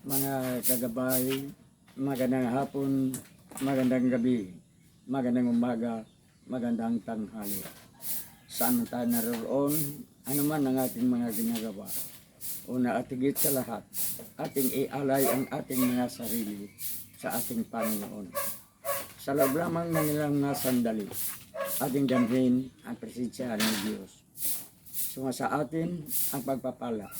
mga kagabay, magandang hapon, magandang gabi, magandang umaga, magandang tanghali. Saan tayo naroon, ano man ang ating mga ginagawa. Una at higit sa lahat, ating ialay ang ating mga sarili sa ating Panginoon. Sa loob lamang ng ilang mga sandali, ating damhin ang presensya ng Diyos. Suma sa atin ang pagpapala,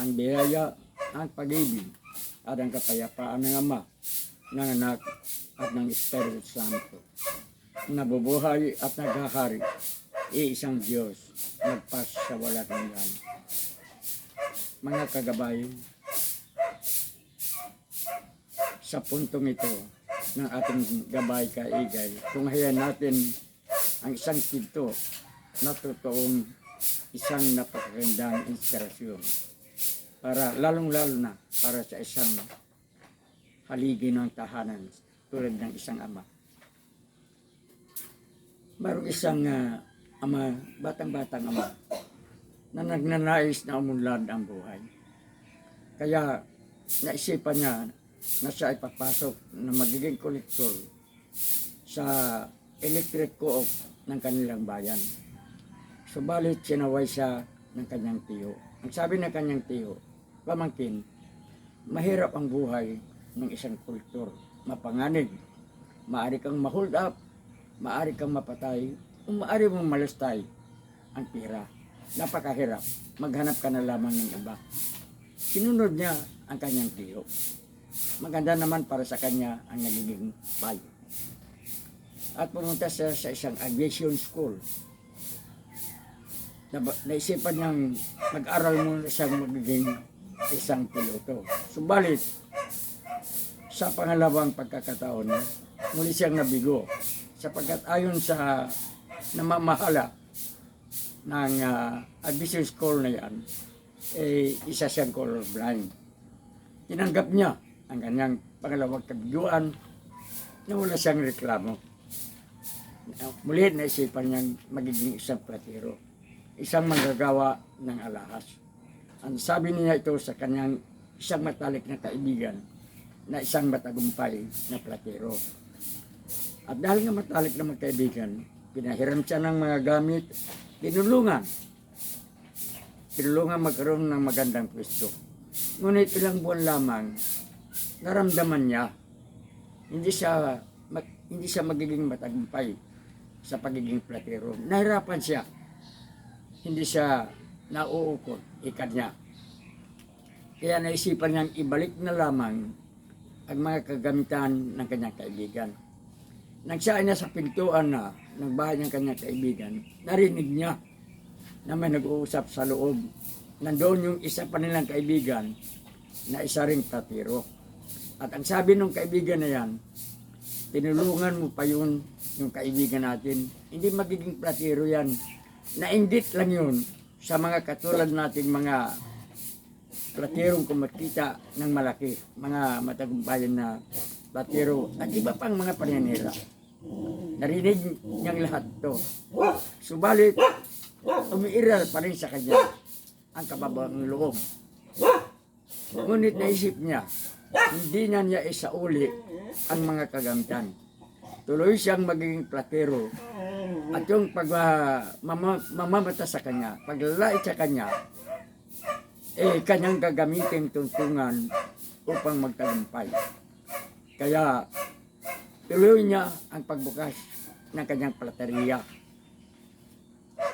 ang biyaya, ang pag-ibig, at ang kapayapaan ng Ama, ng Anak, at ng Espiritu Santo. Nabubuhay at naghahari, iisang Diyos, nagpas sa walang hanggan. Mga kagabay, sa puntong ito ng ating gabay kaigay, kung hayan natin ang isang pinto na totoong isang napakagandang inspirasyon para lalong-lalo na para sa isang haligi ng tahanan tulad ng isang ama. Mayroong isang ah, ama, batang-batang ama na nagnanais na umunlad ang buhay. Kaya naisipan niya na siya ay papasok na magiging kolektor sa electric co-op ng kanilang bayan. Subalit sinaway siya ng kanyang tiyo. Ang sabi ng kanyang tiyo, pamangkin, mahirap ang buhay ng isang kultur. Mapanganib, maari kang ma-hold up, maari kang mapatay, o maari mong malastay ang pira. Napakahirap. Maghanap ka na lamang ng iba. Sinunod niya ang kanyang tiyo. Maganda naman para sa kanya ang nagiging payo. At pumunta siya sa isang aviation school na, naisipan niyang mag-aral muna siyang magiging isang piloto. Subalit, sa pangalawang pagkakataon, muli siyang nabigo sapagkat ayon sa namamahala ng uh, aviation school na yan, eh, isa siyang colorblind. Tinanggap niya ang kanyang pangalawang kabiguan na wala siyang reklamo. Muli naisipan niyang magiging isang platero isang manggagawa ng alahas. Ang sabi niya ito sa kanyang isang matalik na kaibigan na isang matagumpay na platero. At dahil nga matalik na magkaibigan, pinahiram siya ng mga gamit, tinulungan. Tinulungan magkaroon ng magandang pwesto. Ngunit ilang buwan lamang, naramdaman niya, hindi siya, mag, hindi siya magiging matagumpay sa pagiging platero. Nahirapan siya hindi siya nauukot, ikat niya. Kaya naisipan niyang ibalik na lamang ang mga kagamitan ng kanyang kaibigan. Nang siya ay nasa pintuan na ng bahay ng kanyang kaibigan, narinig niya na may nag-uusap sa loob. Nandoon yung isa pa nilang kaibigan na isa ring tatiro. At ang sabi ng kaibigan na yan, tinulungan mo pa yun yung kaibigan natin. Hindi magiging platiro yan nainggit lang yun sa mga katulad nating mga platirong kumakita ng malaki, mga matagumpayan na platiro at iba pang mga panyanira. Narinig niyang lahat to. Subalit, umiiral pa rin sa kanya ang kababang loob. Ngunit naisip niya, hindi na niya isauli ang mga kagamitan. Tuloy siyang magiging platero at yung pag uh, mama, mamamata sa kanya, paglalait sa kanya, eh kanyang gagamitin tuntungan upang magtagumpay. Kaya tuloy niya ang pagbukas ng kanyang plateriya.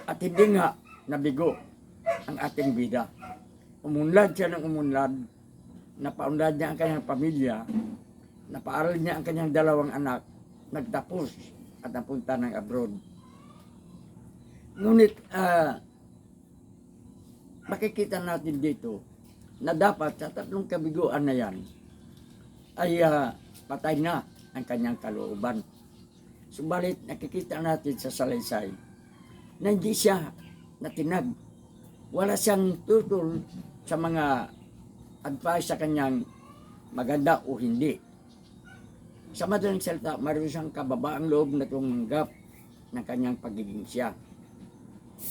At hindi nga nabigo ang ating bida. Umunlad siya ng umunlad, napaunlad niya ang kanyang pamilya, napaaral niya ang kanyang dalawang anak, nagtapos at napunta ng abroad. Ngunit ah, makikita natin dito na dapat sa tatlong kabiguan na yan ay ah, patay na ang kanyang kalooban. Subalit nakikita natin sa salaysay na hindi siya natinag. Wala siyang tutol sa mga advice sa kanyang maganda o hindi. Sa madaling salita, mayroon siyang kababaang loob na tumanggap ng kanyang pagiging siya.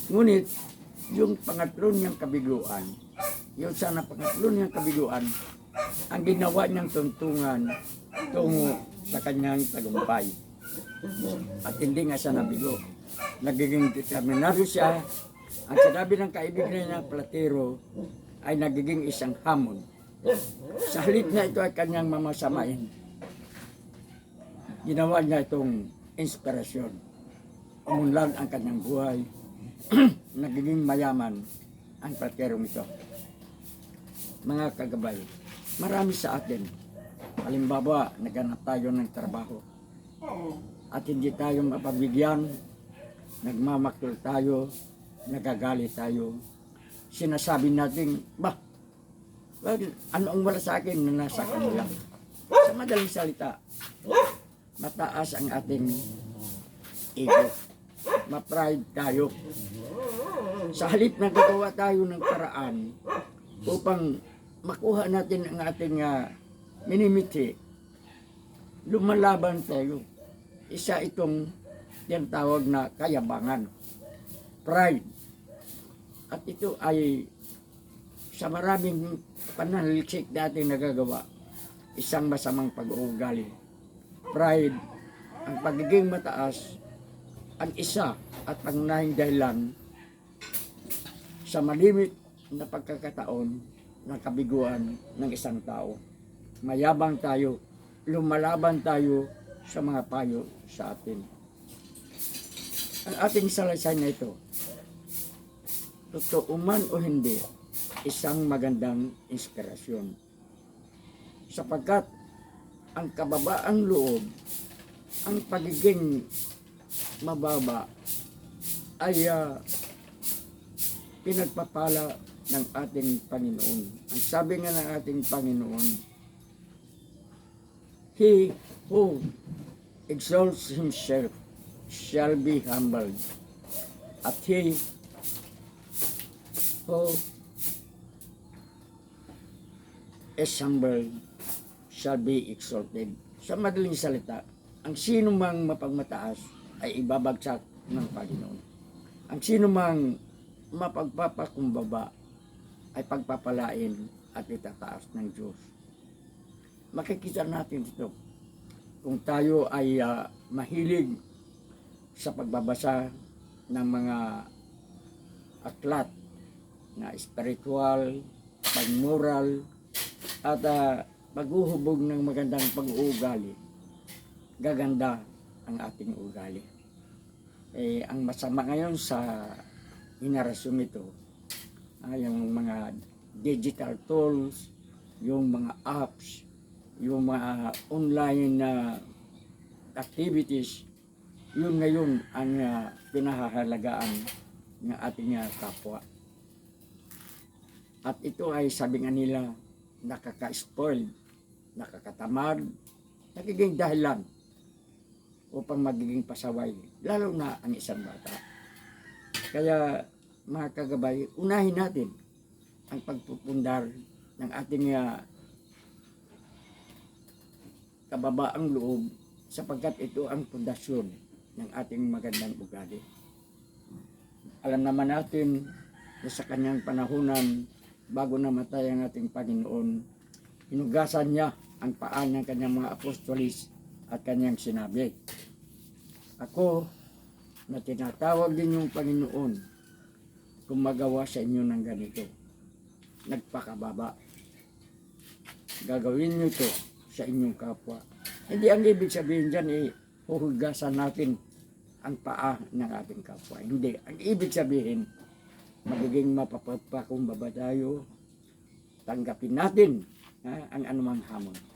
Ngunit, yung pangatlo niyang kabiguan, yung sana pangatlo niyang kabiguan, ang ginawa niyang tuntungan tungo sa kanyang tagumpay. At hindi nga siya nabigo. Nagiging determinado siya. Ang sinabi ng kaibigan niya, Platero, ay nagiging isang hamon. Sa halip na ito ay kanyang mamasamain, ginawa niya itong inspirasyon. Umunlad ang kanyang buhay. nagiging mayaman ang Platerong ito. Mga kagabay, marami sa atin. Halimbawa, naghanap tayo ng trabaho at hindi tayo mapabigyan, nagmamaktul tayo, nagagalit tayo. Sinasabi natin, bah, well, ano ang wala sa akin na nasa kanila? Sa madaling salita, mataas ang ating ego. Ma-pride tayo. Sa halip na gagawa tayo ng paraan upang makuha natin ang ating uh, minimiti, lumalaban tayo. Isa itong tinatawag na kayabangan. Pride. At ito ay sa maraming pananaliksik natin nagagawa, isang masamang pag-uugali. Pride, ang pagiging mataas, ang isa at pangunahing dahilan sa malimit na pagkakataon ng kabiguan ng isang tao. Mayabang tayo, lumalaban tayo sa mga payo sa atin. Ang ating salaysay na ito, totoo man o hindi, isang magandang inspirasyon. Sapagkat ang kababaang loob, ang pagiging mababa ay ah, pinagpapala ng ating Panginoon. Ang sabi nga ng ating Panginoon, He who exalts himself shall be humbled, at he who is humbled shall be exalted. Sa madaling salita, ang sino mang mapagmataas ay ibabagsak ng Panginoon. Ang sino mang mapagpapakumbaba ay pagpapalain at itataas ng Diyos. Makikita natin ito kung tayo ay ah, mahilig sa pagbabasa ng mga aklat na spiritual, pagmoral, at uh, paghuhubog ng magandang pag-uugali, gaganda ang ating ugali. Eh, ang masama ngayon sa henerasyon ito, ay yung mga digital tools, yung mga apps, yung mga online na activities, yun ngayon ang uh, pinahahalagaan ng ating uh, kapwa. At ito ay sabi nga nila, nakaka-spoil, nakakatamad, nagiging dahilan upang magiging pasaway, lalo na ang isang bata. Kaya mga kagabay, unahin natin ang pagpupundar ng ating uh, kababaang loob sapagkat ito ang pundasyon ng ating magandang ugali. Alam naman natin na sa kanyang panahunan, bago namatay ang ating Panginoon, hinugasan niya ang paan ng kanyang mga apostolis at kanyang sinabi, Ako na tinatawag din yung Panginoon kung magawa sa inyo ng ganito. Nagpakababa. Gagawin niyo ito sa inyong kapwa. Hindi ang ibig sabihin dyan eh, huhugasan natin ang paa ng ating kapwa. Hindi. Ang ibig sabihin, magiging mapapagpakumbaba tayo, tanggapin natin ha, ang anumang hamon.